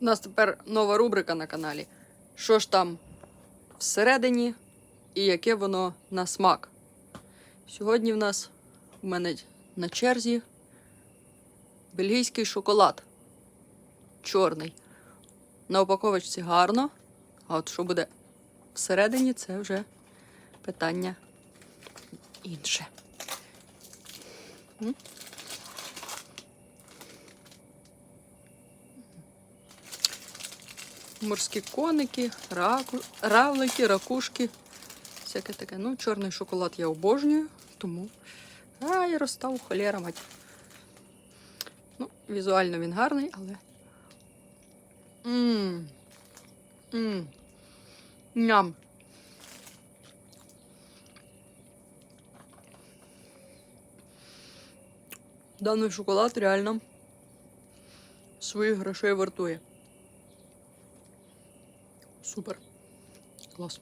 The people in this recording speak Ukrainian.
У нас тепер нова рубрика на каналі. Що ж там всередині і яке воно на смак. Сьогодні в нас у мене на черзі бельгійський шоколад. Чорний. На упаковочці гарно. А от що буде всередині, це вже питання інше. Морські коники, раку, равлики, ракушки. Всяке таке. Ну, чорний шоколад я обожнюю, тому. Ай, розстав холєра мать. Ну, візуально він гарний, але. Мм. Мм. Ням. Даний шоколад реально своїх грошей вартує. Супер. Клас.